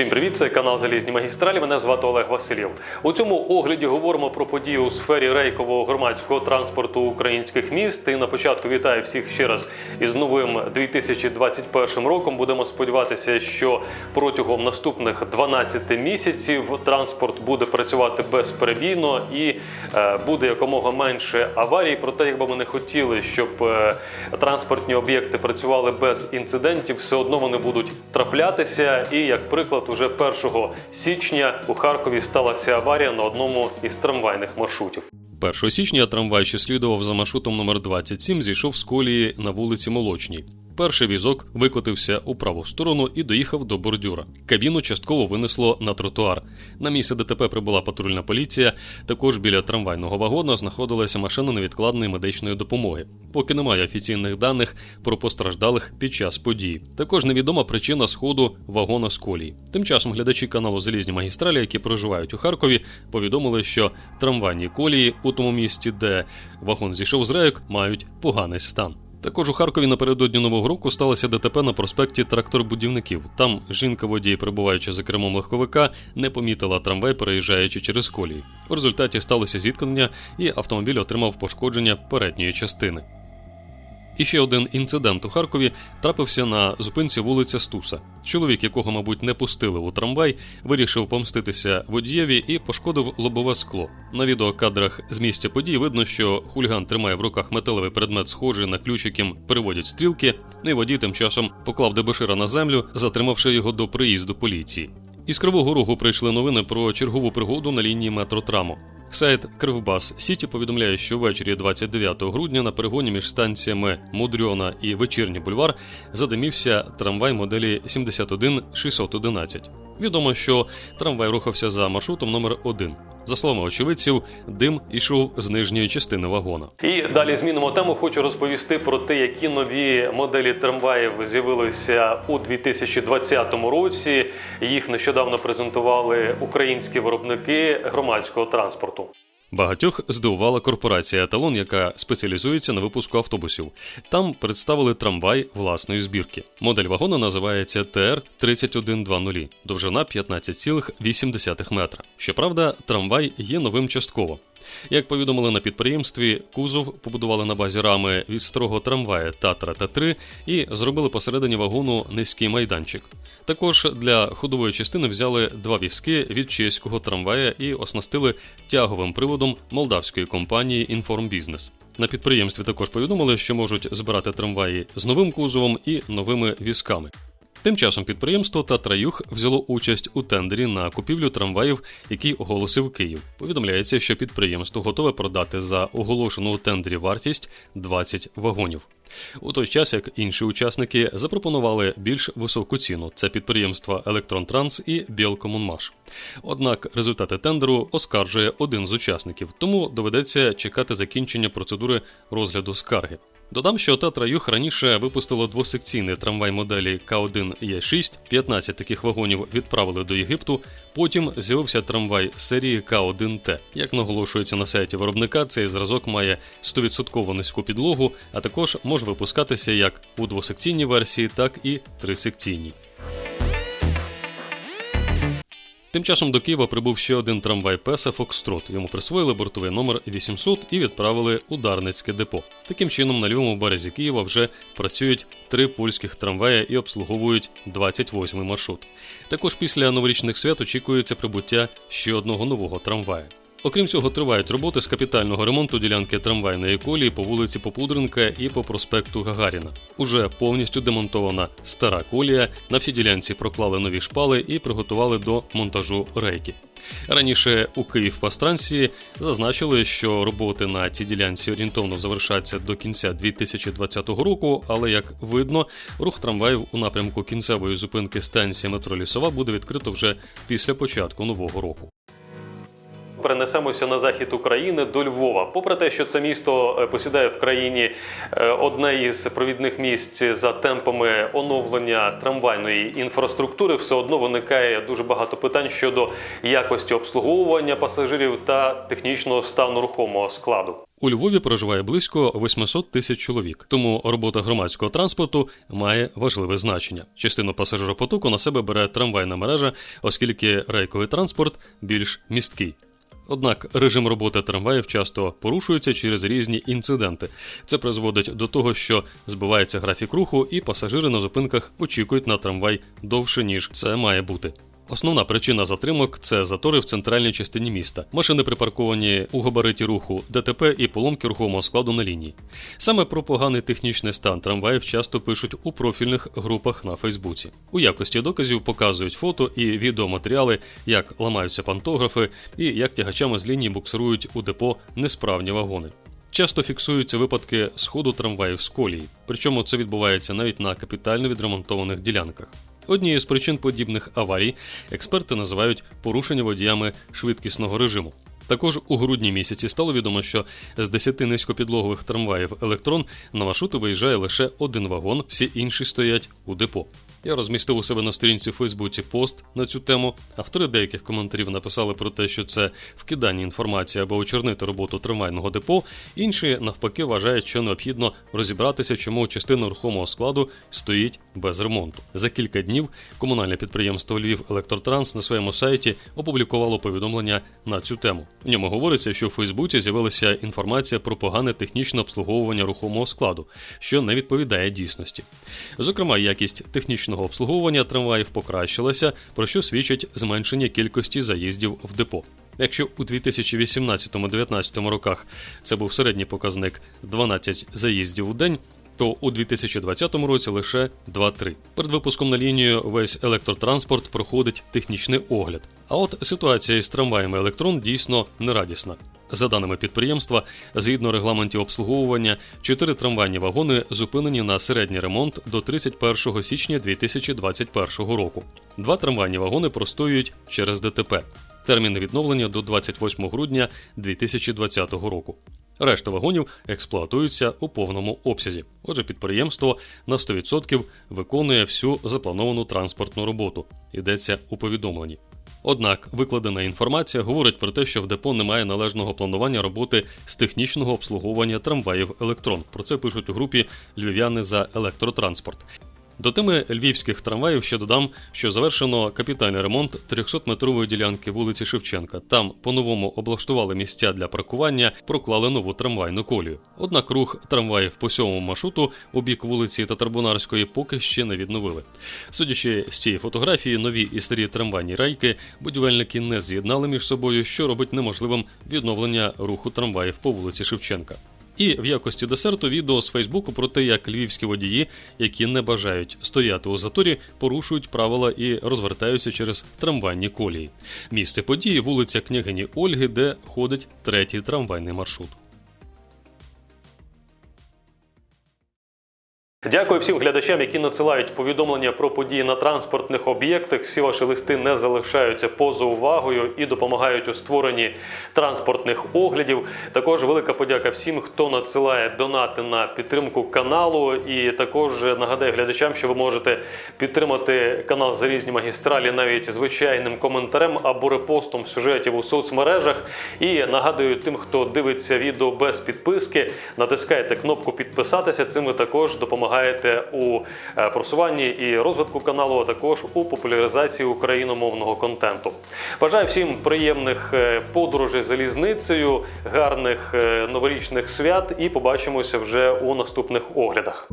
Всім привіт, це канал Залізні магістралі. Мене звати Олег Васильєв. У цьому огляді говоримо про події у сфері рейкового громадського транспорту українських міст. І на початку вітаю всіх ще раз із новим 2021 роком. Будемо сподіватися, що протягом наступних 12 місяців транспорт буде працювати безперебійно і е, буде якомога менше аварій. Проте, якби ми не хотіли, щоб е, транспортні об'єкти працювали без інцидентів, все одно вони будуть траплятися. І як приклад, уже 1 січня у Харкові сталася аварія на одному із трамвайних маршрутів. 1 січня трамвай, що слідував за маршрутом номер 27, зійшов з колії на вулиці Молочній. Перший візок викотився у праву сторону і доїхав до бордюра. Кабіну частково винесло на тротуар. На місце ДТП прибула патрульна поліція. Також біля трамвайного вагона знаходилася машина невідкладної медичної допомоги. Поки немає офіційних даних про постраждалих під час події. Також невідома причина сходу вагона з колії. Тим часом глядачі каналу Залізні магістралі, які проживають у Харкові, повідомили, що трамвайні колії у тому місті, де вагон зійшов з рейок, мають поганий стан. Також у Харкові напередодні нового року сталося ДТП на проспекті трактор-будівників. Там жінка водій, перебуваючи за кермом легковика, не помітила трамвай, переїжджаючи через колії. У результаті сталося зіткнення, і автомобіль отримав пошкодження передньої частини. І ще один інцидент у Харкові трапився на зупинці вулиця Стуса. Чоловік, якого, мабуть, не пустили у трамвай, вирішив помститися водієві і пошкодив лобове скло. На відеокадрах з місця подій видно, що хуліган тримає в руках металевий предмет, схожий на ключ, яким переводять стрілки. Ну і водій тим часом поклав дебошира на землю, затримавши його до приїзду поліції. Із Кривого Рогу прийшли новини про чергову пригоду на лінії метротраму. Сайт Кривбас Сіті повідомляє, що ввечері 29 грудня на перегоні між станціями Мудрьона і Вечірній бульвар задимівся трамвай моделі 71611. Відомо, що трамвай рухався за маршрутом номер 1 За словами очевидців, дим ішов з нижньої частини вагона. І далі змінимо тему. Хочу розповісти про те, які нові моделі трамваїв з'явилися у 2020 році. Їх нещодавно презентували українські виробники громадського транспорту. Багатьох здивувала корпорація Еталон, яка спеціалізується на випуску автобусів. Там представили трамвай власної збірки. Модель вагона називається ТР 3120, довжина 15,8 метра. Щоправда, трамвай є новим частково. Як повідомили на підприємстві, кузов побудували на базі рами від старого трамвая Татра Т3 і зробили посередині вагону низький майданчик. Також для ходової частини взяли два візки від чеського трамвая і оснастили тяговим приводом молдавської компанії Інформбізнес. На підприємстві також повідомили, що можуть збирати трамваї з новим кузовом і новими візками. Тим часом підприємство Татраюх взяло участь у тендері на купівлю трамваїв, який оголосив Київ. Повідомляється, що підприємство готове продати за оголошену у тендері вартість 20 вагонів. У той час як інші учасники запропонували більш високу ціну це підприємства Електронтранс і Білкомунмаш. Однак результати тендеру оскаржує один з учасників, тому доведеться чекати закінчення процедури розгляду скарги. Додам, що Татра Юх раніше випустило двосекційний трамвай моделі К1 Е6, 15 таких вагонів відправили до Єгипту. Потім з'явився трамвай серії К1Т. Як наголошується на сайті виробника, цей зразок має 100% низьку підлогу, а також може випускатися як у двосекційній версії, так і трисекційній. Тим часом до Києва прибув ще один трамвай Песа Фокстрот. Йому присвоїли бортовий номер 800 і відправили у Дарницьке депо. Таким чином, на лівому березі Києва вже працюють три польських трамвая і обслуговують 28-й маршрут. Також після новорічних свят очікується прибуття ще одного нового трамвая. Окрім цього, тривають роботи з капітального ремонту ділянки трамвайної колії по вулиці Попудренка і по проспекту Гагаріна. Уже повністю демонтована стара колія. На всій ділянці проклали нові шпали і приготували до монтажу рейки. Раніше у Київпастранці зазначили, що роботи на цій ділянці орієнтовно завершаться до кінця 2020 року, але як видно, рух трамваїв у напрямку кінцевої зупинки станції метро Лісова буде відкрито вже після початку нового року. Перенесемося на захід України до Львова. Попри те, що це місто е, посідає в країні е, одне із провідних місць за темпами оновлення трамвайної інфраструктури, все одно виникає дуже багато питань щодо якості обслуговування пасажирів та технічного стану рухомого складу. У Львові проживає близько 800 тисяч чоловік, тому робота громадського транспорту має важливе значення. Частину пасажиропотоку на себе бере трамвайна мережа, оскільки рейковий транспорт більш місткий. Однак режим роботи трамваїв часто порушується через різні інциденти. Це призводить до того, що збивається графік руху, і пасажири на зупинках очікують на трамвай довше, ніж це має бути. Основна причина затримок це затори в центральній частині міста. Машини припарковані у габариті руху, ДТП і поломки рухомого складу на лінії. Саме про поганий технічний стан трамваїв часто пишуть у профільних групах на Фейсбуці. У якості доказів показують фото і відеоматеріали, як ламаються пантографи і як тягачами з лінії буксирують у депо несправні вагони. Часто фіксуються випадки сходу трамваїв з колії, причому це відбувається навіть на капітально відремонтованих ділянках. Однією з причин подібних аварій експерти називають порушення водіями швидкісного режиму. Також у грудні місяці стало відомо, що з 10 низькопідлогових трамваїв електрон на маршрути виїжджає лише один вагон, всі інші стоять у депо. Я розмістив у себе на сторінці в Фейсбуці пост на цю тему. Автори деяких коментарів написали про те, що це вкидання інформації або очорнити роботу трамвайного депо. Інші навпаки вважають, що необхідно розібратися, чому частина рухомого складу стоїть без ремонту. За кілька днів комунальне підприємство Львів Електротранс на своєму сайті опублікувало повідомлення на цю тему. В ньому говориться, що в Фейсбуці з'явилася інформація про погане технічне обслуговування рухомого складу, що не відповідає дійсності. Зокрема, якість технічного обслуговування трамваїв покращилася, про що свідчить зменшення кількості заїздів в депо. Якщо у 2018-2019 роках це був середній показник 12 заїздів у день, то у 2020 році лише 2-3. Перед випуском на лінію весь електротранспорт проходить технічний огляд. А от ситуація із трамваями електрон дійсно нерадісна. За даними підприємства, згідно регламентів обслуговування, чотири трамвайні вагони зупинені на середній ремонт до 31 січня 2021 року. Два трамвайні вагони простоюють через ДТП. Термін відновлення до 28 грудня 2020 року. Решта вагонів експлуатуються у повному обсязі. Отже, підприємство на 100% виконує всю заплановану транспортну роботу. Йдеться у повідомленні. Однак викладена інформація говорить про те, що в депо немає належного планування роботи з технічного обслуговування трамваїв електрон. Про це пишуть у групі Львів'яни за електротранспорт. До теми львівських трамваїв ще додам, що завершено капітальний ремонт 300-метрової ділянки вулиці Шевченка. Там по-новому облаштували місця для паркування, проклали нову трамвайну колію. Однак рух трамваїв по сьомому маршруту у бік вулиці Татарбунарської поки ще не відновили. Судячи з цієї фотографії, нові і старі трамвайні рейки будівельники не з'єднали між собою, що робить неможливим відновлення руху трамваїв по вулиці Шевченка. І в якості десерту відео з Фейсбуку про те, як львівські водії, які не бажають стояти у заторі, порушують правила і розвертаються через трамвайні колії. Місце події вулиця княгині Ольги, де ходить третій трамвайний маршрут. Дякую всім глядачам, які надсилають повідомлення про події на транспортних об'єктах. Всі ваші листи не залишаються поза увагою і допомагають у створенні транспортних оглядів. Також велика подяка всім, хто надсилає донати на підтримку каналу. І також нагадаю глядачам, що ви можете підтримати канал за різні магістралі навіть звичайним коментарем або репостом сюжетів у соцмережах. І нагадую тим, хто дивиться відео без підписки, натискайте кнопку підписатися. Цим ви також допомагаєте у е, просуванні і розвитку каналу, а також у популяризації україномовного контенту. Бажаю всім приємних е, подорожей залізницею, гарних е, новорічних свят і побачимося вже у наступних оглядах.